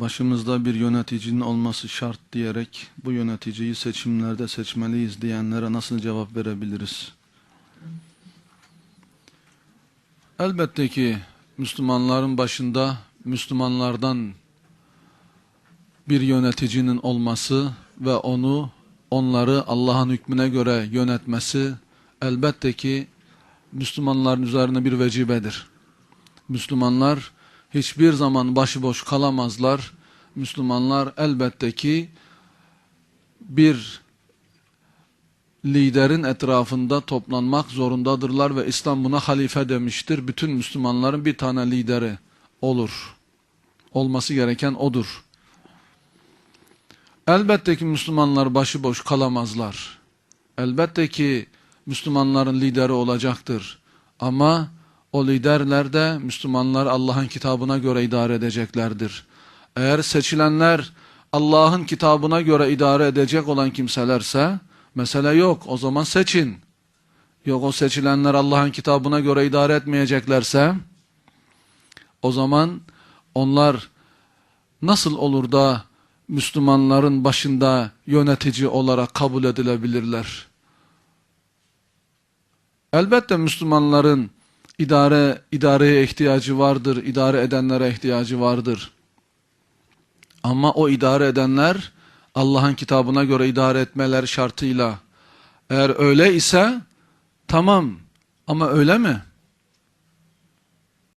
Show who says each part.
Speaker 1: başımızda bir yöneticinin olması şart diyerek bu yöneticiyi seçimlerde seçmeliyiz diyenlere nasıl cevap verebiliriz? Elbette ki Müslümanların başında Müslümanlardan bir yöneticinin olması ve onu onları Allah'ın hükmüne göre yönetmesi elbette ki Müslümanların üzerine bir vecibedir. Müslümanlar hiçbir zaman başıboş kalamazlar. Müslümanlar elbette ki bir liderin etrafında toplanmak zorundadırlar ve İslam buna halife demiştir. Bütün Müslümanların bir tane lideri olur. Olması gereken odur. Elbette ki Müslümanlar başıboş kalamazlar. Elbette ki Müslümanların lideri olacaktır. Ama o liderler de Müslümanlar Allah'ın kitabına göre idare edeceklerdir. Eğer seçilenler Allah'ın kitabına göre idare edecek olan kimselerse mesele yok. O zaman seçin. Yok o seçilenler Allah'ın kitabına göre idare etmeyeceklerse o zaman onlar nasıl olur da Müslümanların başında yönetici olarak kabul edilebilirler? Elbette Müslümanların idare idareye ihtiyacı vardır, idare edenlere ihtiyacı vardır. Ama o idare edenler Allah'ın kitabına göre idare etmeler şartıyla. Eğer öyle ise tamam ama öyle mi?